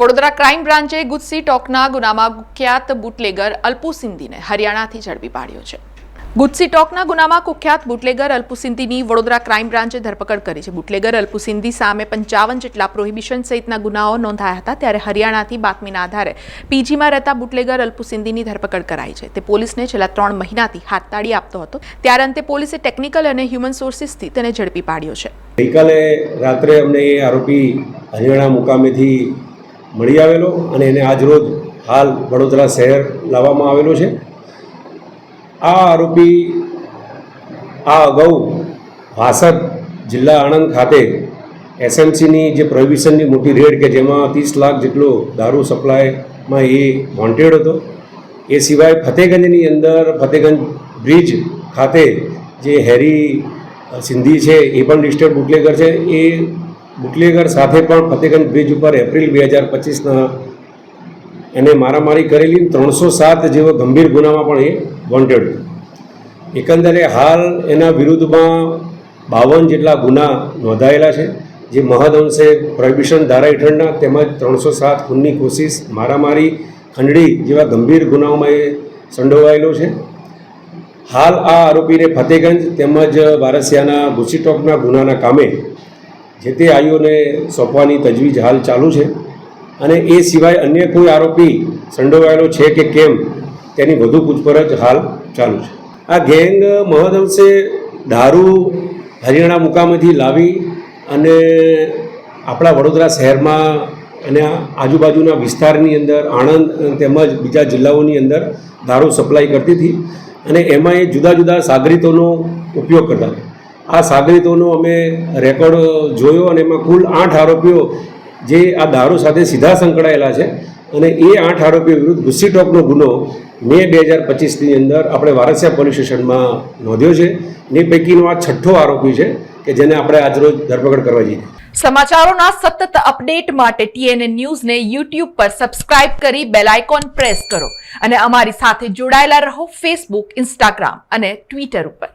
Vadodara crime બ્રાન્ચે ગુજસી ટોકના ગુનામાં કુખ્યાત બુટલેગર અલ્પુ સિંધીને હરિયાણાથી ઝડપી પાડ્યો છે. ગુસ્સી ટોકના ગુનામાં કુખ્યાત બુટલેગર અલ્પુ સિંધીની વડોદરા ક્રાઇમ બ્રાન્ચે ધરપકડ કરી છે. બુટલેગર અલ્પુ સિંધી સામે પંચાવન જેટલા પ્રોહિબિશન સહિતના ગુનાઓ નોંધાયા હતા, ત્યારે હરિયાણાથી બાતમીના આધારે પીજીમાં રહેતા બુટલેગર અલ્પુ સિંધીની ધરપકડ કરાઈ છે. તે પોલીસને છેલ્લા ત્રણ મહિનાથી હાથતાળી આપતો હતો. ત્યારે અંતે પોલીસે ટેકનિકલ અને હ્યુમન સોર્સિસથી તેને ઝડપી પાડ્યો છે. ગઈકાલે રાત્રે અમને એ આરોપી હરિયાણા મુકામેથી મળી આવેલો અને એને આજરોજ હાલ વડોદરા શહેર લાવવામાં આવેલો છે. આ આરોપી આ અગાઉ વાસદ જિલ્લા આણંદ ખાતે એસએમસીની જે પ્રોહિબિશનની મોટી રેડ કે જેમાં ત્રીસ લાખ જેટલો દારૂ સપ્લાયમાં એ વોન્ટેડ હતો. એ સિવાય ફતેગંજની અંદર ફતેગંજ બ્રિજ ખાતે જે હેરી સિંધી છે એ પણ લિસ્ટેડ બુટલેગર છે. એ બુટલેગર સાથે પણ ફતેગંજ બ્રિજ ઉપર એપ્રિલ બે હજાર પચીસના એને મારામારી કરેલી. ત્રણસો સાત જેવા ગંભીર ગુનામાં પણ એ વોન્ટેડ એકંદરે હાલ એના વિરુદ્ધમાં બાવન જેટલા ગુના નોંધાયેલા છે, જે મહદઅંશે પ્રોહિબિશન ધારા હેઠળના તેમજ ત્રણસો સાત ખૂનની કોશિશ, મારામારી, ખંડણી જેવા ગંભીર ગુનાઓમાં એ સંડોવાયેલો છે. હાલ આ આરોપીને ફતેગંજ તેમજ વારસિયાના ભૂસીટોકના ગુનાના કામે જે તે આઈઓને સોંપવાની તજવીજ હાલ ચાલુ છે. અને એ સિવાય અન્ય કોઈ આરોપી સંડોવાયેલો છે કે કેમ, તેની વધુ પૂછપરછ હાલ ચાલુ છે. આ ગેંગ મહદઅંશે દારૂ હરિયાણા મુકામેથી લાવી અને આપણા વડોદરા શહેરમાં અને આજુબાજુના વિસ્તારની અંદર આણંદ તેમજ બીજા જિલ્લાઓની અંદર દારૂ સપ્લાય કરતી હતી અને એમાં એ જુદા જુદા સાગરીતોનો ઉપયોગ કરતા હતા. આ સાગરીતોનો અમે રેકોર્ડ જોયો અને એમાં કુલ આઠ આરોપીઓ જે આ દારૂ સાથે સીધા સંકળાયેલા છે અને એ આઠ આરોપીઓ વિરુદ્ધ ગુસ્સી ટોકનો ગુનો મે બે હજાર પચીસની અંદર આપણે વારસિયા પોલીસ સ્ટેશનમાં નોંધ્યો છે ને પૈકીનો આ છઠ્ઠો આરોપી છે કે જેને આપણે આજરોજ ધરપકડ કરવા જઈએ સમાચારોના સતત અપડેટ માટે ટીએનએ ન્યૂઝને યુટ્યુબ પર સબસ્ક્રાઇબ કરી બેલ આઇકોન પ્રેસ કરો અને અમારી સાથે જોડાયેલા રહો ફેસબુક ઇન્સ્ટાગ્રામ અને ટ્વિટર ઉપર.